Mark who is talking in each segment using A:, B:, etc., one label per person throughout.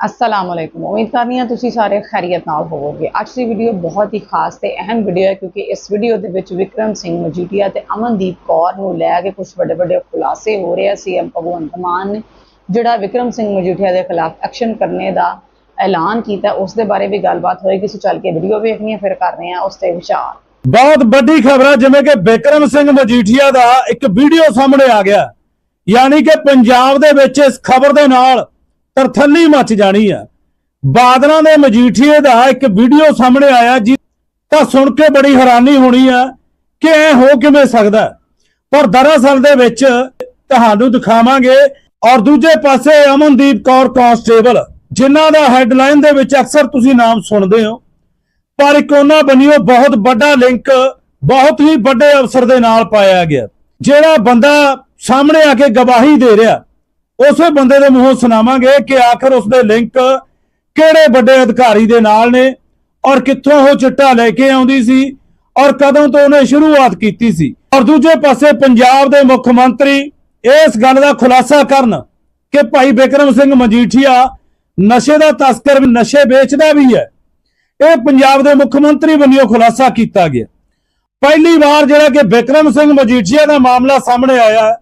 A: ਅਸਲਾਮ ਅਲੈਕੁਮ ਉਮੀਦ ਕਰਨੀ ਹਾਂ ਤੁਸੀਂ ਸਾਰੇ ਖੈਰੀਅਤ ਨਾਲ ਹੋਵੋਗੇ ਅੱਜ ਦੀ ਵੀਡੀਓ ਬਹੁਤ ਹੀ ਖਾਸ ਤੇ ਅਹਿਮ ਵੀਡੀਓ ਹੈ ਕਿਉਂਕਿ ਇਸ ਵੀਡੀਓ ਦੇ ਵਿੱਚ ਵਿਕਰਮ ਸਿੰਘ ਮਜੀਠੀਆ ਤੇ ਅਮਨਦੀਪ ਕੌਰ ਨੂੰ ਲੈ ਕੇ ਕੁਝ ਵੱਡੇ ਵੱਡੇ ਖੁਲਾਸੇ ਹੋ ਰਹੇ ਆ ਸੀਐਮ ਭਗਵੰਤ ਮਾਨ ਨੇ ਜਿਹੜਾ ਵਿਕਰਮ ਸਿੰਘ ਮਜੀਠੀਆ ਦੇ ਖਿਲਾਫ ਐਕਸ਼ਨ ਕਰਨੇ ਦਾ ਐਲਾਨ ਕੀਤਾ ਉਸ ਦੇ ਬਾਰੇ ਵੀ ਗੱਲਬਾਤ ਹੋਏਗੀ ਸੋ ਚੱਲ ਕੇ ਵੀਡੀਓ ਵੇਖਣੀ ਹੈ ਫਿਰ ਕਰਨੇ ਆ ਉਸ ਤੇ ਵਿਚਾਰ
B: ਬਹੁਤ ਵੱਡੀ ਖਬਰ ਹੈ ਜਿਵੇਂ ਕਿ ਬਿਕਰਮ ਸਿੰਘ ਮਜੀਠੀਆ ਦਾ ਇੱਕ ਵੀਡੀਓ ਸਾਹਮਣੇ ਆ ਗਿਆ ਯਾਨੀ ਕਿ ਪੰਜਾਬ ਦੇ ਵਿੱਚ ਇਸ ਖਬਰ ਦੇ ਨਾਲ ਤਰਥੱਲੀ ਮਚ ਜਾਣੀ ਆ। ਬਾਦਲਾਂ ਦੇ ਮਜੀਠੀਏ ਦਾ ਇੱਕ ਵੀਡੀਓ ਸਾਹਮਣੇ ਆਇਆ ਜੀ, ਤਾਂ ਸੁਣ ਕੇ ਬੜੀ ਹੈਰਾਨੀ ਹੋਣੀ ਆ ਕਿ ਇਹ ਹੋ ਕਿਵੇਂ ਸਕਦਾ। ਪਰ ਦਰਅਸਲ ਦੇ ਵਿੱਚ ਤੁਹਾਨੂੰ ਦਿਖਾਵਾਂਗੇ ਔਰ ਦੂਜੇ ਪਾਸੇ ਅਮਨਦੀਪ ਕੌਰ ਕਾਂਸਟੇਬਲ, ਜਿਨ੍ਹਾਂ ਦਾ ਹੈਡਲਾਈਨ ਦੇ ਵਿੱਚ ਅਕਸਰ ਤੁਸੀਂ ਨਾਮ ਸੁਣਦੇ ਹੋ। ਪਰ ਇੱਕ ਉਹਨਾਂ ਬਣੀਓ ਬਹੁਤ ਵੱਡਾ ਲਿੰਕ, ਬਹੁਤ ਹੀ ਵੱਡੇ ਅਫਸਰ ਦੇ ਨਾਲ ਪਾਇਆ ਗਿਆ, ਜਿਹੜਾ ਬੰਦਾ ਸਾਹਮਣੇ ਆ ਕੇ ਗਵਾਹੀ ਦੇ ਰਿਹਾ। ਉਸੇ ਬੰਦੇ ਦੇ ਮੂੰਹੋਂ ਸੁਣਾਵਾਂਗੇ ਕਿ ਆਖਰ ਉਸਦੇ ਲਿੰਕ ਕਿਹੜੇ ਵੱਡੇ ਅਧਿਕਾਰੀ ਦੇ ਨਾਲ ਨੇ ਔਰ ਕਿੱਥੋਂ ਉਹ ਚਿੱਟਾ ਲੈ ਕੇ ਆਉਂਦੀ ਸੀ ਔਰ ਕਦੋਂ ਤੋਂ ਉਹਨੇ ਸ਼ੁਰੂਆਤ ਕੀਤੀ ਸੀ। ਔਰ ਦੂਜੇ ਪਾਸੇ ਪੰਜਾਬ ਦੇ ਮੁੱਖ ਮੰਤਰੀ ਇਸ ਗੱਲ ਦਾ ਖੁਲਾਸਾ ਕਰਨ ਕਿ ਭਾਈ ਬਿਕਰਮ ਸਿੰਘ ਮਜੀਠੀਆ ਨਸ਼ੇ ਦਾ ਤਸਕਰ ਵੀ ਨਸ਼ੇ ਵੇਚਦਾ ਵੀ ਹੈ। ਇਹ ਪੰਜਾਬ ਦੇ ਮੁੱਖ ਮੰਤਰੀ ਵੱਲੋਂ ਖੁਲਾਸਾ ਕੀਤਾ ਗਿਆ। ਪਹਿਲੀ ਵਾਰ ਜਿਹੜਾ ਕਿ ਬਿਕਰਮ ਸਿੰਘ ਮਜੀਠੀਆ ਦਾ ਮਾਮਲਾ ਸਾਹਮਣੇ ਆਇਆ ਹੈ,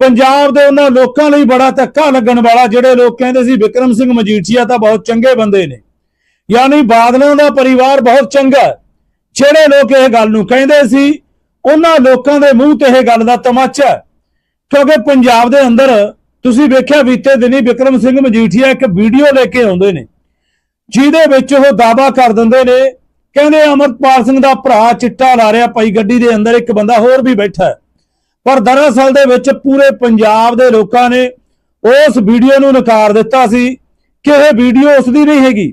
B: ਪੰਜਾਬ ਦੇ ਉਹਨਾਂ ਲੋਕਾਂ ਲਈ ਬੜਾ ਧੱਕਾ ਲੱਗਣ ਵਾਲਾ ਜਿਹੜੇ ਲੋਕ ਕਹਿੰਦੇ ਸੀ ਬਿਕਰਮ ਸਿੰਘ ਮਜੀਠੀਆ ਤਾਂ ਬਹੁਤ ਚੰਗੇ ਬੰਦੇ ਨੇ। ਯਾਨੀ ਬਾਦਲਾਂ ਦਾ ਪਰਿਵਾਰ ਬਹੁਤ ਚੰਗਾ ਜਿਹੜੇ ਲੋਕ ਇਹ ਗੱਲ ਨੂੰ ਕਹਿੰਦੇ ਸੀ, ਉਹਨਾਂ ਲੋਕਾਂ ਦੇ ਮੂੰਹ ਤੇ ਇਹ ਗੱਲ ਦਾ ਤਮਾਚਾ ਹੈ। ਕਿਉਂਕਿ ਪੰਜਾਬ ਦੇ ਅੰਦਰ ਤੁਸੀਂ ਵੇਖਿਆ ਬੀਤੇ ਦਿਨੀ ਬਿਕਰਮ ਸਿੰਘ ਮਜੀਠੀਆ ਇੱਕ ਵੀਡੀਓ ਲੈ ਕੇ ਆਉਂਦੇ ਨੇ। ਜਿਹਦੇ ਵਿੱਚ ਉਹ ਦਾਵਾ ਕਰ ਦਿੰਦੇ ਨੇ, ਕਹਿੰਦੇ ਅਮਰਪਾਲ ਸਿੰਘ ਦਾ ਭਰਾ ਚਿੱਟਾ ਲਾ ਰਿਹਾ ਪਈ ਗੱਡੀ ਦੇ ਅੰਦਰ ਇੱਕ ਬੰਦਾ ਹੋਰ ਵੀ ਬੈਠਾ ਪਰ ਦਰਅਸਲ ਦੇ ਵਿੱਚ ਪੂਰੇ ਪੰਜਾਬ ਦੇ ਲੋਕਾਂ ਨੇ ਉਸ ਵੀਡੀਓ ਨੂੰ ਨਕਾਰ ਦਿੱਤਾ ਸੀ ਕਿ ਇਹ ਵੀਡੀਓ ਉਸ ਦੀ ਨਹੀਂ ਹੈਗੀ।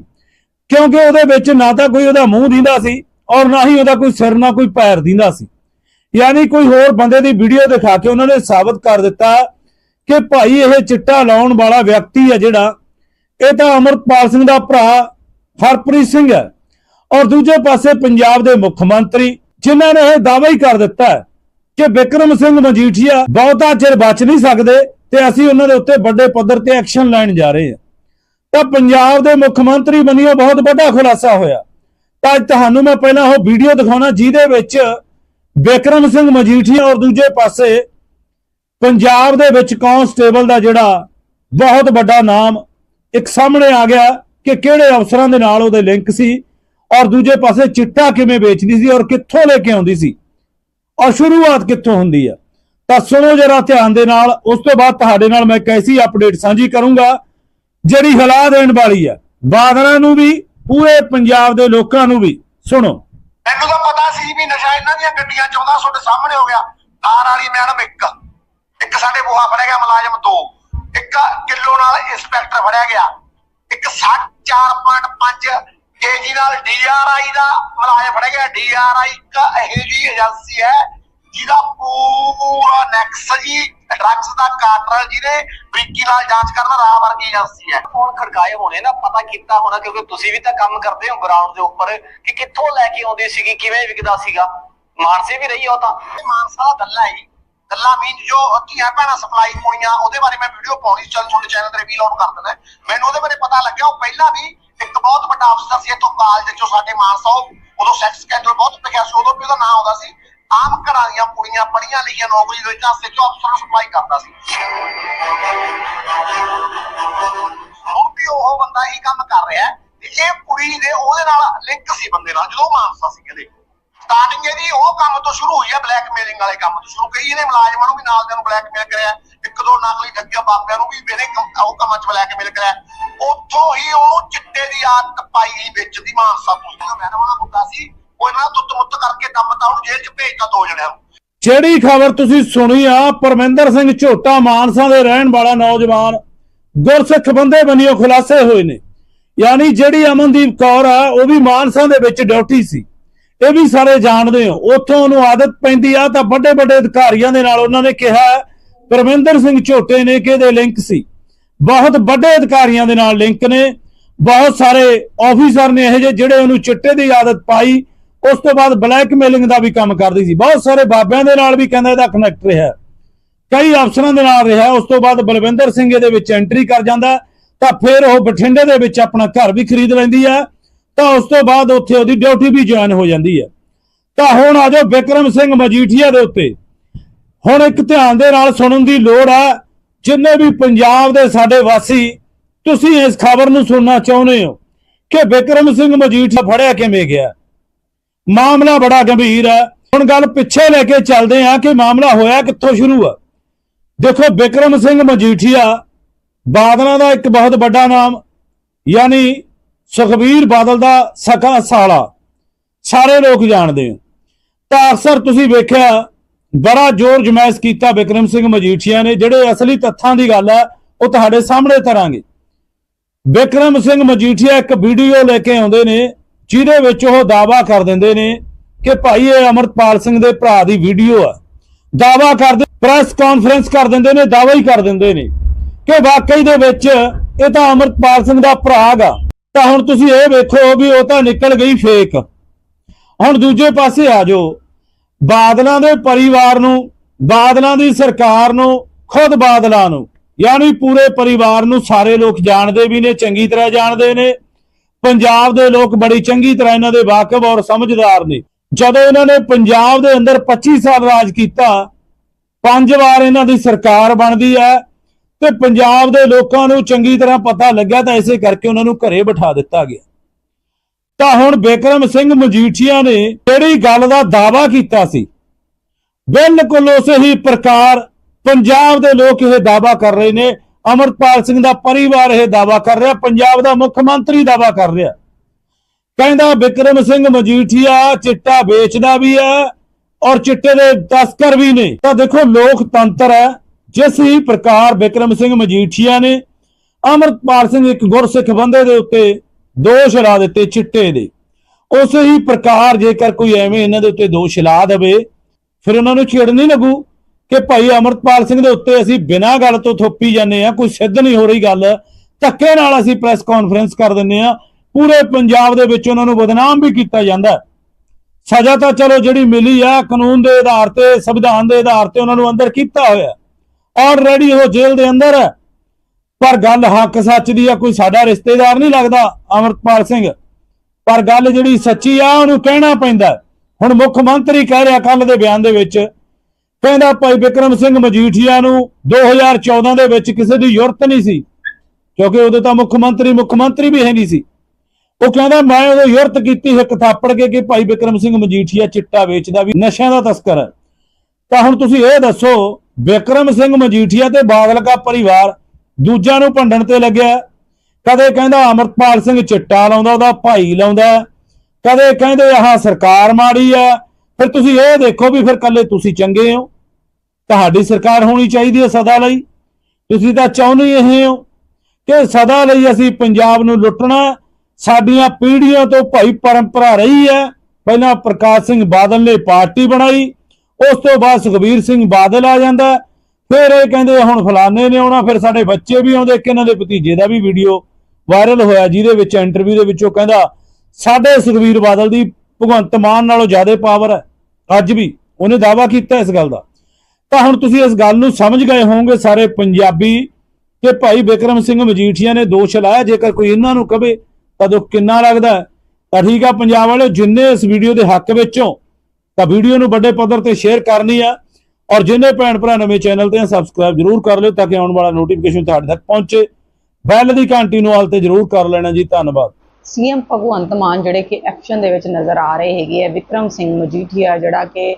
B: ਕਿਉਂਕਿ ਉਹਦੇ ਵਿੱਚ ਨਾ ਤਾਂ ਕੋਈ ਉਹਦਾ ਮੂੰਹ ਦਿੰਦਾ ਸੀ ਔਰ ਨਾ ਹੀ ਉਹਦਾ ਕੋਈ ਸਿਰ, ਨਾ ਕੋਈ ਪੈਰ ਦਿੰਦਾ ਸੀ। ਯਾਨੀ ਕੋਈ ਹੋਰ ਬੰਦੇ ਦੀ ਵੀਡੀਓ ਦਿਖਾ ਕੇ ਉਹਨਾਂ ਨੇ ਸਾਬਤ ਕਰ ਦਿੱਤਾ ਕਿ ਭਾਈ ਇਹ ਚਿੱਟਾ ਲਾਉਣ ਵਾਲਾ ਵਿਅਕਤੀ ਹੈ ਜਿਹੜਾ, ਇਹ ਤਾਂ ਅਮਰਪਾਲ ਸਿੰਘ ਦਾ ਭਰਾ ਹਰਪ੍ਰੀਤ ਸਿੰਘ ਹੈ। ਔਰ ਦੂਜੇ ਪਾਸੇ ਪੰਜਾਬ ਦੇ ਮੁੱਖ ਮੰਤਰੀ ਜਿਨ੍ਹਾਂ ਨੇ ਇਹ ਦਾਅਵਾ ਹੀ ਕਰ ਦਿੱਤਾ ਹੈ ਕਿ ਬਿਕਰਮ ਸਿੰਘ ਮਜੀਠੀਆ ਬਹੁਤਾ ਚਿਰ ਬਚ ਨਹੀਂ ਸਕਦੇ ਤੇ ਅਸੀਂ ਉਹਨਾਂ ਦੇ ਉੱਤੇ ਵੱਡੇ ਪੱਧਰ ਤੇ ਐਕਸ਼ਨ ਲੈਣ ਜਾ ਰਹੇ ਹਾਂ। ਤਾਂ ਪੰਜਾਬ ਦੇ ਮੁੱਖ ਮੰਤਰੀ ਬਣੀਓ ਬਹੁਤ ਵੱਡਾ ਖੁਲਾਸਾ ਹੋਇਆ। ਤਾਂ ਤੁਹਾਨੂੰ ਮੈਂ ਪਹਿਲਾਂ ਉਹ ਵੀਡੀਓ ਦਿਖਾਉਣਾ ਜਿਹਦੇ ਵਿੱਚ ਬਿਕਰਮ ਸਿੰਘ ਮਜੀਠੀਆ ਔਰ ਦੂਜੇ ਪਾਸੇ ਪੰਜਾਬ ਦੇ ਵਿੱਚ ਕਾਂਸਟੇਬਲ ਦਾ ਜਿਹੜਾ ਬਹੁਤ ਵੱਡਾ ਨਾਮ ਇੱਕ ਸਾਹਮਣੇ ਆ ਗਿਆ ਕਿ ਕਿਹੜੇ ਅਫਸਰਾਂ ਦੇ ਨਾਲ ਉਹਦੇ ਲਿੰਕ ਸੀ ਔਰ ਦੂਜੇ ਪਾਸੇ ਚਿੱਟਾ ਕਿਵੇਂ ਵੇਚਦੀ ਸੀ ਔਰ ਕਿੱਥੋਂ ਲੈ ਕੇ ਆਉਂਦੀ ਸੀ। ਔਰ ਸ਼ੁਰੂਆਤ ਕਿੱਥੋਂ ਹੁੰਦੀ ਆ? ਤਾਂ ਸੁਣੋ ਜਰਾ ਧਿਆਨ ਦੇ ਨਾਲ, ਉਸ ਤੋਂ ਬਾਅਦ ਤੁਹਾਡੇ ਨਾਲ ਮੈਂ ਕੈਸੀ ਅਪਡੇਟ ਸਾਂਝੀ ਕਰੂੰਗਾ, ਜਿਹੜੀ ਹਿਲਾ ਦੇਣ ਵਾਲੀ ਆ। ਬਾਦਲਾਂ ਨੂੰ ਵੀ, ਪੂਰੇ ਪੰਜਾਬ ਦੇ ਲੋਕਾਂ ਨੂੰ ਵੀ, ਸੁਣੋ।
C: ਮੈਨੂੰ ਤਾਂ ਪਤਾ ਸੀ ਵੀ ਨਸ਼ਾ ਇਹਨਾਂ ਦੀਆਂ ਗੱਡੀਆਂ 14 ਤੁਹਾਡੇ ਸਾਹਮਣੇ ਹੋ ਗਿਆ। ਥਾਰ ਵਾਲੀ ਮੈਡਮ ਇੱਕ। ਇੱਕ ਸਾਡੇ ਬੋਹਾ ਫੜਿਆ ਗਿਆ, ਮੁਲਾਜ਼ਮ ਦੋ। ਇੱਕ ਕਿਲੋ ਨਾਲ ਇੰਸਪੈਕਟਰ ਫੜਿਆ ਗਿਆ। ਇੱਕ 4.5 ਕੇਜੀ ਨਾਲ ਡੀਆਰਆਈ ਦਾ ਮੁਲਾਜ਼ਮ ਫੜਿਆ ਗਿਆ। ਡੀਆਰਆਈ ਇੱਕ ਇਹੋ ਜੀ ਏਜੰਸੀ ਹੈ, ਜਿਹਦਾ ਪੂਰਾ ਨੈਕਸ ਜੀ ਡਰੱਗਸ ਦਾ ਕਾਟਰ ਜਿਹਨੇ ਬਰੀਕੀ ਨਾਲ ਜਾਂਚ ਕਰਨ ਰਾਹ ਵਰਗੀ ਏਜੰਸੀ ਹੈ।
D: ਫੋਨ ਖੜਕਾਏ ਹੋਣੇ ਨਾ, ਪਤਾ ਕੀਤਾ ਹੋਣਾ, ਕਿਉਂਕਿ ਤੁਸੀਂ ਵੀ ਤਾਂ ਕੰਮ ਕਰਦੇ ਹੋ ਗਰਾਊਂਡ ਦੇ ਉੱਪਰ, ਕਿ ਕਿੱਥੋਂ ਲੈ ਕੇ ਆਉਂਦੀ ਸੀਗੀ, ਕਿਵੇਂ ਵਿਕਦਾ ਸੀਗਾ। ਮਾਨਸੇ ਵੀ ਰਹੀ ਆ ਉਹ ਤਾਂ।
C: ਮਾਨਸਾ ਦਾ ਗੱਲਾ ਹੀ ਗੱਲਾਂ ਮੀਨ ਜੋ ਧੀਆਂ ਭੈਣਾਂ ਸਪਲਾਈ ਹੋਈਆਂ, ਉਹਦੇ ਬਾਰੇ ਮੈਂ ਵੀਡੀਓ ਪਾਉਣੀ ਚੱਲ ਤੁਹਾਡੇ ਚੈਨਲ ਤੇ ਰਿਵੀਲ ਆਊਟ ਕਰ ਦਿੰਦਾ। ਮੈਨੂੰ ਉਹਦੇ ਬਾਰੇ ਪਤਾ ਲੱਗਿਆ, ਉਹ ਪਹਿਲਾਂ ਵੀ ਇੱਕ ਬਹੁਤ ਵੱਡਾ ਅਫਸਰ ਸੀ ਇੱਥੋਂ ਕਾਲਜ ਚੋਂ ਸਾਡੇ ਮਾਨਸਾ ਉਹ, ਉਦੋਂ ਸੈਕਸ ਸਕੈਂਡਲ ਬਹੁਤ ਪਿਆ ਸੀ, ਉਦੋਂ ਵੀ ਉਹਦਾ ਨਾਮ ਆਉਂਦਾ ਸੀ। ਆਮ ਘਰਾਂ ਦੀਆਂ ਕੁੜੀਆਂ ਪੜੀਆਂ ਲਿਖੀਆਂ ਨੌਕਰੀ ਦੇ ਵਿੱਚ ਚੋਂ ਅਫਸਰ ਸਪਲਾਈ ਕਰਦਾ ਸੀ। ਹੁਣ ਵੀ ਉਹ ਬੰਦਾ ਹੀ ਕੰਮ ਕਰ ਰਿਹਾ ਤੇ ਇਹ ਕੁੜੀ ਦੇ ਉਹਦੇ ਨਾਲ ਲਿੰਕ ਸੀ ਬੰਦੇ ਨਾਲ, ਜਦੋਂ ਮਾਨਸਾ ਸੀ ਕਹਿੰਦੇ। ਸਟਾਰਟਿੰਗ ਇਹਦੀ ਉਹ ਕੰਮ ਤੋਂ ਸ਼ੁਰੂ ਹੋਈ ਹੈ ਬਲੈਕਮੇਲਿੰਗ ਵਾਲੇ ਕੰਮ ਤੋਂ ਸ਼ੁਰੂ ਕਈ ਇਹਨੇ, ਮੁਲਾਜ਼ਮਾਂ ਨੂੰ ਵੀ ਨਾਲ ਦੇ ਨੂੰ ਬਲੈਕਮੇਲ ਕਰਿਆ। ਇੱਕ ਦੋ ਨਕਲੀ ਠੱਗੀਆਂ ਬਾਪਿਆਂ ਨੂੰ ਵੀ ਮੇਰੇ ਉਹ ਕੰਮਾਂ 'ਚ ਬਲੈਕਮੇਲ ਕਰਿਆ। ਉੱਥੋਂ ਹੀ ਉਹਨੂੰ ਚਿੱਟੇ ਦੀ ਆਦਤ ਪਾਈ ਵਿੱਚ ਦੀ ਮਾਨਸਾ ਤੋਂ ਜਿਹੜਾ ਮੈਡਮ ਮੁੰਡਾ ਸੀ, ਉਹ ਇਹਨਾਂ ਤੁੱਤ ਮੁੱਤ ਕਰਕੇ ਦੱਬਤਾ ਉਹਨੂੰ ਜੇਲ੍ਹ 'ਚ ਭੇਜਤਾ ਦੋ ਜਣਿਆਂ ਨੂੰ।
B: ਜਿਹੜੀ ਖਬਰ ਤੁਸੀਂ ਸੁਣੀ ਆ, ਪਰਮਿੰਦਰ ਸਿੰਘ ਝੋਟਾ ਮਾਨਸਾ ਦੇ ਰਹਿਣ ਵਾਲਾ ਨੌਜਵਾਨ, ਗੁਰਸਿੱਖ ਬੰਦੇ ਬਣੀਓ ਖੁਲਾਸੇ ਹੋਏ ਨੇ। ਯਾਨੀ ਜਿਹੜੀ ਅਮਨਦੀਪ ਕੌਰ ਆ, ਉਹ ਵੀ ਮਾਨਸਾ ਦੇ ਵਿੱਚ ਡਿਊਟੀ ਸੀ। ਇਹ ਵੀ ਸਾਰੇ ਜਾਣਦੇ ਹੋ, ਉੱਥੋਂ ਉਹਨੂੰ ਆਦਤ ਪੈਂਦੀ ਆ, ਤਾਂ ਵੱਡੇ ਵੱਡੇ ਅਧਿਕਾਰੀਆਂ ਦੇ ਨਾਲ ਉਹਨਾਂ ਨੇ ਕਿਹਾ, ਪਰਮਿੰਦਰ ਸਿੰਘ ਝੋਟੇ ਨੇ ਕਿ ਲਿੰਕ ਸੀ। ਬਹੁਤ ਵੱਡੇ ਅਧਿਕਾਰੀਆਂ ਦੇ ਨਾਲ ਲਿੰਕ ਨੇ। ਬਹੁਤ ਸਾਰੇ ਆਫੀਸਰ ਨੇ ਇਹ ਜਿਹੇ ਜਿਹੜੇ ਉਹਨੂੰ ਚਿੱਟੇ ਦੀ ਆਦਤ ਪਾਈ, ਉਸ ਤੋਂ ਬਾਅਦ ਬਲੈਕਮੇਲਿੰਗ ਦਾ ਵੀ ਕੰਮ ਕਰਦੀ ਸੀ। ਬਹੁਤ ਸਾਰੇ ਬਾਬਿਆਂ ਦੇ ਨਾਲ ਵੀ ਕਹਿੰਦਾ ਇਹਦਾ ਕਨੈਕਟ ਰਿਹਾ। ਕਈ ਅਫਸਰਾਂ ਦੇ ਨਾਲ ਰਿਹਾ। ਉਸ ਤੋਂ ਬਾਅਦ ਬਲਵਿੰਦਰ ਸਿੰਘ ਇਹਦੇ ਵਿੱਚ ਐਂਟਰੀ ਕਰ ਜਾਂਦਾ। ਤਾਂ ਫਿਰ ਉਹ ਬਠਿੰਡੇ ਦੇ ਵਿੱਚ ਆਪਣਾ ਘਰ ਵੀ ਖਰੀਦ ਲੈਂਦੀ ਹੈ ਤਾਂ ਉਸ ਤੋਂ ਬਾਅਦ ਉੱਥੇ ਉਹਦੀ ਡਿਊਟੀ ਵੀ ਜੁਆਇਨ ਹੋ ਜਾਂਦੀ ਹੈ ਤਾਂ ਹੁਣ ਆ ਜਾਓ ਵਿਕਰਮ ਸਿੰਘ ਮਜੀਠੀਆ ਦੇ ਉੱਤੇ। ਹੁਣ ਇੱਕ ਧਿਆਨ ਦੇ ਨਾਲ ਸੁਣਨ ਦੀ ਲੋੜ ਹੈ ਜਿੰਨੇ ਵੀ ਪੰਜਾਬ ਦੇ ਸਾਡੇ ਵਾਸੀ, ਤੁਸੀਂ ਇਸ ਖਬਰ ਨੂੰ ਸੁਣਨਾ ਚਾਹੁੰਦੇ ਹੋ ਕਿ ਵਿਕਰਮ ਸਿੰਘ ਮਜੀਠੀਆ ਫੜਿਆ ਕਿਵੇਂ ਗਿਆ? ਮਾਮਲਾ ਬੜਾ ਗੰਭੀਰ ਹੈ। ਹੁਣ ਗੱਲ ਪਿੱਛੇ ਲੈ ਕੇ ਚੱਲਦੇ ਹਾਂ ਕਿ ਮਾਮਲਾ ਹੋਇਆ ਕਿੱਥੋਂ ਸ਼ੁਰੂ ਆ। ਦੇਖੋ, ਵਿਕਰਮ ਸਿੰਘ ਮਜੀਠੀਆ ਬਾਦਲਾਂ ਦਾ ਇੱਕ ਬਹੁਤ ਵੱਡਾ ਨਾਮ, ਯਾਨੀ ਸੁਖਬੀਰ ਬਾਦਲ ਦਾ ਸਕਾ ਸਾਲਾ। ਸਾਰੇ ਲੋਕ ਜਾਣਦੇ ਹੋ ਤਾਂ ਅਕਸਰ ਤੁਸੀਂ ਵੇਖਿਆ ਬੜਾ ਜ਼ੋਰ ਜਮੈਸ ਕੀਤਾ ਵਿਕਰਮ ਸਿੰਘ ਮਜੀਠੀਆ ਨੇ, ਜਿਹੜੇ ਅਸਲੀ ਤੱਥਾਂ ਦੀ ਗੱਲ ਹੈ, ਉਹ ਤੁਹਾਡੇ ਸਾਹਮਣੇ ਤਰਾਂਗੇ ਵਿਕਰਮ ਸਿੰਘ ਮਜੀਠੀਆ ਇੱਕ ਵੀਡੀਓ ਲੈ ਕੇ ਆਉਂਦੇ ਨੇ, ਜਿਹਦੇ ਵਿੱਚ ਉਹ ਦਾਵਾ ਕਰ ਦਿੰਦੇ ਨੇ ਕਿ ਭਾਈ ਇਹ ਅਮਰਪਾਲ ਸਿੰਘ ਦੇ ਭਰਾ ਦੀ ਵੀਡੀਓ ਆ। ਦਾਵਾ ਕਰਦੇ ਪ੍ਰੈਸ ਕਾਨਫਰੰਸ ਕਰ ਦਿੰਦੇ ਨੇ ਦਾਵਾ ਹੀ ਕਰ ਦਿੰਦੇ ਨੇ ਕਿ ਵਾਕਈ ਦੇ ਵਿੱਚ ਇਹ ਤਾਂ ਅਮਰਪਾਲ ਸਿੰਘ ਦਾ ਭਰਾ ਗਾ। ਤਾਂ ਹੁਣ ਤੁਸੀਂ ਇਹ ਵੇਖੋ ਵੀ ਉਹ ਤਾਂ ਨਿਕਲ ਗਈ ਫੇਕ ਹੁਣ ਦੂਜੇ ਪਾਸੇ ਆ ਜਾਓ। ਬਾਦਲਾਂ ਦੇ ਪਰਿਵਾਰ ਨੂੰ, ਬਾਦਲਾਂ ਦੀ ਸਰਕਾਰ ਨੂੰ, ਖੁਦ ਬਾਦਲਾਂ ਨੂੰ, ਯਾਨੀ ਪੂਰੇ ਪਰਿਵਾਰ ਨੂੰ ਸਾਰੇ ਲੋਕ ਜਾਣਦੇ ਵੀ ਨੇ, ਚੰਗੀ ਤਰ੍ਹਾਂ ਜਾਣਦੇ ਨੇ। ਪੰਜਾਬ ਦੇ ਲੋਕ ਬੜੀ ਚੰਗੀ ਤਰ੍ਹਾਂ ਇਹਨਾਂ ਦੇ ਵਾਕਿਫ ਔਰ ਸਮਝਦਾਰ ਨੇ। ਜਦੋਂ ਇਹਨਾਂ ਨੇ ਪੰਜਾਬ ਦੇ ਅੰਦਰ 25 ਸਾਲ ਰਾਜ ਕੀਤਾ, ਪੰਜ ਵਾਰ ਇਹਨਾਂ ਦੀ ਸਰਕਾਰ ਬਣਦੀ ਹੈ ਤੇ ਪੰਜਾਬ ਦੇ ਲੋਕਾਂ ਨੂੰ ਚੰਗੀ ਤਰ੍ਹਾਂ ਪਤਾ ਲੱਗਿਆ ਤਾਂ ਇਸੇ ਕਰਕੇ ਉਹਨਾਂ ਨੂੰ ਘਰੇ ਬਿਠਾ ਦਿੱਤਾ ਗਿਆ। ਤਾਂ ਹੁਣ ਬਿਕਰਮ ਸਿੰਘ ਮਜੀਠੀਆ ਨੇ ਜਿਹੜੀ ਗੱਲ ਦਾ ਦਾਵਾ ਕੀਤਾ ਸੀ, ਬਿਲਕੁਲ ਉਸੇ ਹੀ ਪ੍ਰਕਾਰ ਪੰਜਾਬ ਦੇ ਲੋਕ ਇਹ ਦਾਵਾ ਕਰ ਰਹੇ ਨੇ, ਅਮਰਪਾਲ ਸਿੰਘ ਦਾ ਪਰਿਵਾਰ ਇਹ ਦਾਵਾ ਕਰ ਰਿਹਾ, ਪੰਜਾਬ ਦਾ ਮੁੱਖ ਮੰਤਰੀ ਦਾਵਾ ਕਰ ਰਿਹਾ। ਕਹਿੰਦਾ ਬਿਕਰਮ ਸਿੰਘ ਮਜੀਠੀਆ ਚਿੱਟਾ ਵੇਚਦਾ ਵੀ ਹੈ ਔਰ ਚਿੱਟੇ ਦੇ ਤਸਕਰ ਵੀ ਨੇ। ਤਾਂ ਦੇਖੋ ਲੋਕਤੰਤਰ ਹੈ, ਜਿਸ ਹੀ ਪ੍ਰਕਾਰ ਬਿਕਰਮ ਸਿੰਘ ਮਜੀਠੀਆ ਨੇ ਅਮਰਪਾਲ ਸਿੰਘ ਇੱਕ ਗੁਰਸਿੱਖ ਬੰਦੇ ਦੇ ਉੱਤੇ ਦੋਸ਼ ਲਾ ਦਿੱਤੇ ਚਿੱਟੇ ਦੇ। ਉਸੇ ਹੀ ਪ੍ਰਕਾਰ ਜੇਕਰ ਕੋਈ ਐਵੇਂ ਇਹਨਾਂ ਦੇ ਉੱਤੇ ਦੋਸ਼ ਲਾ ਦੇਵੇ, ਫਿਰ ਉਹਨਾਂ ਨੂੰ ਛੇੜ ਨਹੀਂ ਲੱਗੂ ਕਿ ਭਾਈ ਅਮਰਪਾਲ ਸਿੰਘ ਦੇ ਉੱਤੇ ਅਸੀਂ ਬਿਨਾਂ ਗੱਲ ਤੋਂ ਥੋਪੀ ਜਾਂਦੇ ਆ ਕੋਈ ਸਿੱਧ ਨਹੀਂ ਹੋ ਰਹੀ ਗੱਲ। ਧੱਕੇ ਨਾਲ ਅਸੀਂ ਪ੍ਰੈਸ ਕਾਨਫਰੰਸ ਕਰ ਦਿੰਦੇ ਆ ਪੂਰੇ ਪੰਜਾਬ ਦੇ ਵਿੱਚ ਉਹਨਾਂ ਨੂੰ ਬਦਨਾਮ ਵੀ ਕੀਤਾ ਜਾਂਦਾ ਸਜ਼ਾ ਤਾਂ ਚਲੋ ਜਿਹੜੀ ਮਿਲੀ ਆ, ਕਾਨੂੰਨ ਦੇ ਆਧਾਰ ਤੇ, ਸੰਵਿਧਾਨ ਦੇ ਆਧਾਰ ਤੇ ਉਹਨਾਂ ਨੂੰ ਅੰਦਰ ਕੀਤਾ ਹੋਇਆ ਆਲਰੇਡੀ ਉਹ ਜੇਲ੍ਹ ਦੇ ਅੰਦਰ ਹੈ। ਪਰ ਗੱਲ ਹੱਕ ਸੱਚ ਦੀ ਆ, ਕੋਈ ਸਾਡਾ ਰਿਸ਼ਤੇਦਾਰ ਨਹੀਂ ਲੱਗਦਾ ਅਮਰਪਾਲ ਸਿੰਘ। ਪਰ ਗੱਲ ਜਿਹੜੀ ਸੱਚੀ ਆ, ਉਹਨੂੰ ਕਹਿਣਾ ਪੈਂਦਾ ਹੁਣ ਮੁੱਖ ਮੰਤਰੀ ਕਹਿ ਰਿਹਾ ਕੱਲ ਦੇ ਬਿਆਨ ਦੇ ਵਿੱਚ, ਕਹਿੰਦਾ ਭਾਈ ਵਿਕਰਮ ਸਿੰਘ ਮਜੀਠੀਆ ਨੂੰ 2014 ਦੇ ਵਿੱਚ ਕਿਸੇ ਦੀ ਜ਼ਰੂਰਤ ਨਹੀਂ ਸੀ, ਕਿਉਂਕਿ ਉਦੋਂ ਤਾਂ ਮੁੱਖ ਮੰਤਰੀ ਮੁੱਖ ਮੰਤਰੀ ਵੀ ਹੈ ਨਹੀਂ ਸੀ। ਉਹ ਕਹਿੰਦਾ, ਮੈਂ ਉਦੋਂ ਜ਼ਰੂਰਤ ਕੀਤੀ, ਇੱਕ ਥਾਪੜ ਕੇ ਕਿ ਭਾਈ ਵਿਕਰਮ ਸਿੰਘ ਮਜੀਠੀਆ ਚਿੱਟਾ ਵੇਚਦਾ ਵੀ ਨਸ਼ਿਆਂ ਦਾ ਤਸਕਰ ਹੈ। ਤਾਂ ਹੁਣ ਤੁਸੀਂ ਇਹ ਦੱਸੋ, ਵਿਕਰਮ ਸਿੰਘ ਮਜੀਠੀਆ ਤੇ ਬਾਦਲ ਪਰਿਵਾਰ ਦੂਜਿਆਂ ਨੂੰ ਭੰਡਣ ਤੇ ਲੱਗਿਆ। ਕਦੇ ਕਹਿੰਦਾ ਅਮਰਪਾਲ ਸਿੰਘ ਚਿੱਟਾ ਲਾਉਂਦਾ, ਉਹਦਾ ਭਾਈ ਲਾਉਂਦਾ। ਕਦੇ ਕਹਿੰਦੇ ਆਹ ਸਰਕਾਰ ਮਾੜੀ ਆ। ਫਿਰ ਤੁਸੀਂ ਇਹ ਦੇਖੋ ਵੀ ਫਿਰ ਕੱਲੇ ਤੁਸੀਂ ਚੰਗੇ ਹੋ। ਤੁਹਾਡੀ ਸਰਕਾਰ ਹੋਣੀ ਚਾਹੀਦੀ ਹੈ ਸਦਾ ਲਈ। ਤੁਸੀਂ ਤਾਂ ਚਾਹੁੰਦੇ ਇਹ ਹੋ ਕਿ ਸਦਾ ਲਈ ਅਸੀਂ ਪੰਜਾਬ ਨੂੰ ਲੁੱਟਣਾ। ਸਾਡੀਆਂ ਪੀੜ੍ਹੀਆਂ ਤੋਂ ਭਾਈ ਪਰੰਪਰਾ ਰਹੀ ਹੈ। ਪਹਿਲਾਂ ਪ੍ਰਕਾਸ਼ ਸਿੰਘ ਬਾਦਲ ਨੇ ਪਾਰਟੀ ਬਣਾਈ। ਉਸ ਤੋਂ ਬਾਅਦ ਸੁਖਬੀਰ ਸਿੰਘ ਬਾਦਲ ਆ ਜਾਂਦਾ। ਫਿਰ ਇਹ ਕਹਿੰਦੇ ਹੁਣ ਫਲਾਣੇ ਨੇ ਆਉਣਾ, ਫਿਰ ਸਾਡੇ ਬੱਚੇ ਵੀ ਆਉਂਦੇ ਕਿ ਇਹਨਾਂ ਦੇ ਭਤੀਜੇ ਦਾ ਵੀ ਵੀਡੀਓ ਵਾਇਰਲ ਹੋਇਆ, ਜਿਹਦੇ ਵਿੱਚ ਇੰਟਰਵਿਊ ਦੇ ਵਿੱਚ ਉਹ ਕਹਿੰਦਾ, ਸਾਡੇ ਸੁਖਬੀਰ ਬਾਦਲ ਦੀ ਭਗਵੰਤ ਮਾਨ ਨਾਲੋਂ ਜ਼ਿਆਦਾ ਪਾਵਰ ਹੈ, ਅੱਜ ਵੀ, ਉਹਨੇ ਦਾਵਾ ਕੀਤਾ ਇਸ ਗੱਲ ਦਾ। ਤਾਂ ਹੁਣ ਤੁਸੀਂ ਇਸ ਗੱਲ ਨੂੰ ਸਮਝ ਗਏ ਹੋਵੋਗੇ, ਸਾਰੇ ਪੰਜਾਬੀ ਕਿ ਭਾਈ ਵਿਕਰਮ ਸਿੰਘ ਮਜੀਠੀਆ ਨੇ ਦੋਸ਼ ਲਾਇਆ, ਜੇਕਰ ਕੋਈ ਇਹਨਾਂ ਨੂੰ ਕਵੇ, ਤਾਂ ਦੁੱਖ ਕਿੰਨਾ ਲੱਗਦਾ ਤਾਂ ਠੀਕ ਆ, ਪੰਜਾਬ ਵਾਲਿਓ, ਜਿੰਨੇ ਇਸ ਵੀਡੀਓ ਦੇ ਹੱਕ ਵਿੱਚੋਂ, ਤਾਂ ਵੀਡੀਓ ਨੂੰ ਵੱਡੇ ਪੱਧਰ ਤੇ ਸ਼ੇਅਰ ਕਰਨੀ ਆ। ਔਰ ਜਿੰਨੇ ਭੈਣ ਭਰਾ ਨਵੇਂ ਚੈਨਲ ਤੇ ਸਬਸਕ੍ਰਾਈਬ ਜਰੂਰ ਕਰ ਲਿਓ ਤਾਂ ਕਿ ਆਉਣ ਵਾਲਾ ਨੋਟੀਫਿਕੇਸ਼ਨ ਤੁਹਾਡੇ ਤੱਕ ਪਹੁੰਚੇ। ਬੈਲ ਦੀ ਘੰਟੀ ਨੂੰ ਹਾਲ ਤੇ ਜਰੂਰ ਕਰ ਲੈਣਾ ਜੀ ਧੰਨਵਾਦ।
A: ਸੀਐਮ ਭਗਵੰਤ ਮਾਨ ਜਿਹੜੇ ਕਿ ਐਕਸ਼ਨ ਦੇ ਵਿੱਚ ਨਜ਼ਰ ਆ ਰਹੇ ਹੈਗੇ ਆ ਵਿਕਰਮ ਸਿੰਘ ਮਜੀਠੀਆ ਜਿਹੜਾ ਕਿ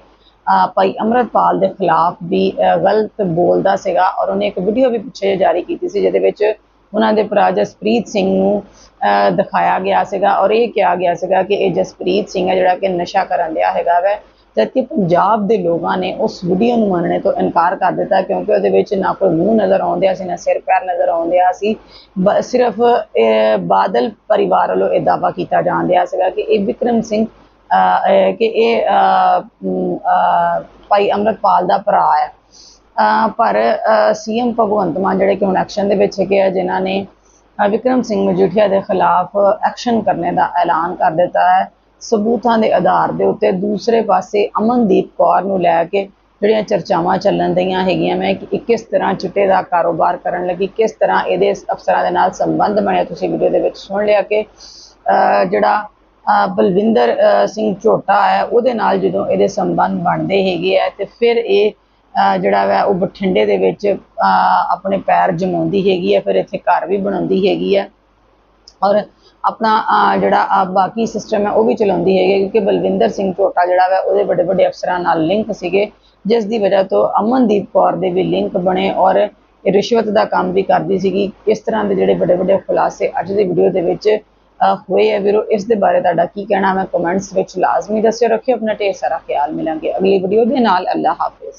A: ਭਾਈ ਅਮਰਤਪਾਲ ਦੇ ਖਿਲਾਫ ਵੀ ਗਲਤ ਬੋਲਦਾ ਸੀਗਾ ਔਰ ਉਹਨੇ ਇੱਕ ਵੀਡੀਓ ਵੀ ਪਿੱਛੇ ਜਾਰੀ ਕੀਤੀ ਸੀ ਜਿਹਦੇ ਵਿੱਚ ਉਹਨਾਂ ਦੇ ਭਰਾ ਜਸਪ੍ਰੀਤ ਸਿੰਘ ਨੂੰ ਅਹ, ਦਿਖਾਇਆ ਗਿਆ ਸੀਗਾ ਔਰ ਇਹ ਕਿਹਾ ਗਿਆ ਸੀਗਾ ਕਿ ਇਹ ਜਸਪ੍ਰੀਤ ਸਿੰਘ ਹੈ ਜਿਹੜਾ ਕਿ ਨਸ਼ਾ ਕਰਨ ਲਿਆ ਹੈਗਾ ਵੈ। ਜਦਕਿ ਪੰਜਾਬ ਦੇ ਲੋਕਾਂ ਨੇ ਉਸ ਵੀਡੀਓ ਨੂੰ ਮੰਨਣੇ ਤੋਂ ਇਨਕਾਰ ਕਰ ਦਿੱਤਾ ਕਿਉਂਕਿ ਉਹਦੇ ਵਿੱਚ ਨਾ ਕੋਈ ਮੂੰਹ ਨਜ਼ਰ ਆਉਂਦਿਆ ਸੀ ਨਾ ਸਿਰ ਪੈਰ ਨਜ਼ਰ ਆਉਂਦਿਆ ਸੀ। ਬ- ਸਿਰਫ ਬਾਦਲ ਪਰਿਵਾਰ ਵੱਲੋਂ ਇਹ ਦਾਵਾ ਕੀਤਾ ਜਾਂਦਿਆ ਸੀਗਾ ਕਿ ਇਹ ਵਿਕਰਮ ਸਿੰਘ ਕਿ ਇਹ ਭਾਈ ਅੰਮ੍ਰਿਤਪਾਲ ਦਾ ਭਰਾ ਹੈ। ਅਹ, ਪਰ ਸੀਐਮ ਭਗਵੰਤ ਮਾਨ ਜਿਹੜੇ ਕਿ ਹੁਣ ਐਕਸ਼ਨ ਦੇ ਵਿੱਚ ਹੈਗੇ ਆ ਜਿਨ੍ਹਾਂ ਨੇ ਅਹ, ਵਿਕਰਮ ਸਿੰਘ ਮਜੀਠੀਆ ਦੇ ਖਿਲਾਫ ਐਕਸ਼ਨ ਕਰਨੇ ਦਾ ਐਲਾਨ ਕਰ ਦਿੱਤਾ ਹੈ। ਸਬੂਤਾਂ ਦੇ ਆਧਾਰ ਦੇ ਉੱਤੇ ਦੂਸਰੇ ਪਾਸੇ ਅਮਨਦੀਪ ਕੌਰ ਨੂੰ ਲੈ ਕੇ ਜਿਹੜੀਆਂ ਚਰਚਾਵਾਂ ਚੱਲਣ ਦਈਆਂ ਹੈਗੀਆਂ, ਮੈਂ ਕਿ ਕਿਸ ਤਰ੍ਹਾਂ ਚਿੱਟੇ ਦਾ ਕਾਰੋਬਾਰ ਕਰਨ ਲੱਗੀ, ਕਿਸ ਤਰ੍ਹਾਂ ਇਹਦੇ ਅਫਸਰਾਂ ਦੇ ਨਾਲ ਸੰਬੰਧ ਬਣਿਆ, ਤੁਸੀਂ ਵੀਡੀਓ ਦੇ ਵਿੱਚ ਸੁਣ ਲਿਆ ਕਿ ਅਹ ਜਿਹੜਾ ਅਹ ਬਲਵਿੰਦਰ ਅਹ ਸਿੰਘ ਝੋਟਾ ਹੈ, ਉਹਦੇ ਨਾਲ ਜਦੋਂ ਇਹਦੇ ਸੰਬੰਧ ਬਣਦੇ ਹੈਗੇ ਆ ਤੇ ਫਿਰ ਇਹ ਅਹ ਜਿਹੜਾ ਵਾ ਉਹ ਬਠਿੰਡੇ ਦੇ ਵਿੱਚ ਅਹ ਆਪਣੇ ਪੈਰ ਜਮਾਉਂਦੀ ਹੈਗੀ ਹੈ ਫਿਰ ਇੱਥੇ ਘਰ ਵੀ ਬਣਾਉਂਦੀ ਹੈਗੀ ਹੈ ਔਰ ਆਪਣਾ ਜਿਹੜਾ ਬਾਕੀ ਸਿਸਟਮ ਹੈ, ਉਹ ਵੀ ਚਲਾਉਂਦੀ ਹੈਗੀ, ਕਿਉਂਕਿ ਬਲਵਿੰਦਰ ਸਿੰਘ ਝੋਟਾ ਜਿਹੜਾ ਵਾ, ਉਹਦੇ ਵੱਡੇ ਵੱਡੇ ਅਫਸਰਾਂ ਨਾਲ ਲਿੰਕ ਸੀਗੇ, ਜਿਸ ਦੀ ਵਜ੍ਹਾ ਤੋਂ ਅਮਨਦੀਪ ਕੌਰ ਦੇ ਵੀ ਲਿੰਕ ਬਣੇ ਔਰ ਰਿਸ਼ਵਤ ਦਾ ਕੰਮ ਵੀ ਕਰਦੀ ਸੀਗੀ। ਇਸ ਤਰ੍ਹਾਂ ਦੇ ਜਿਹੜੇ ਵੱਡੇ ਵੱਡੇ ਖੁਲਾਸੇ ਅੱਜ ਦੀ ਵੀਡੀਓ ਦੇ ਵਿੱਚ ਹੋਏ ਆ। ਵੀਰੋ, ਇਸ ਦੇ ਬਾਰੇ ਤੁਹਾਡਾ ਕੀ ਕਹਿਣਾ ਮੈਂ ਕਮੈਂਟਸ ਵਿੱਚ ਲਾਜ਼ਮੀ ਦੱਸਿਓ, ਰੱਖਿਓ ਆਪਣਾ ਢੇਰ ਸਾਰਾ ਖਿਆਲ ਮਿਲਾਂਗੇ। ਅਗਲੀ ਵੀਡੀਓ ਦੇ ਨਾਲ ਅੱਲਾ ਹਾਫਿਜ਼।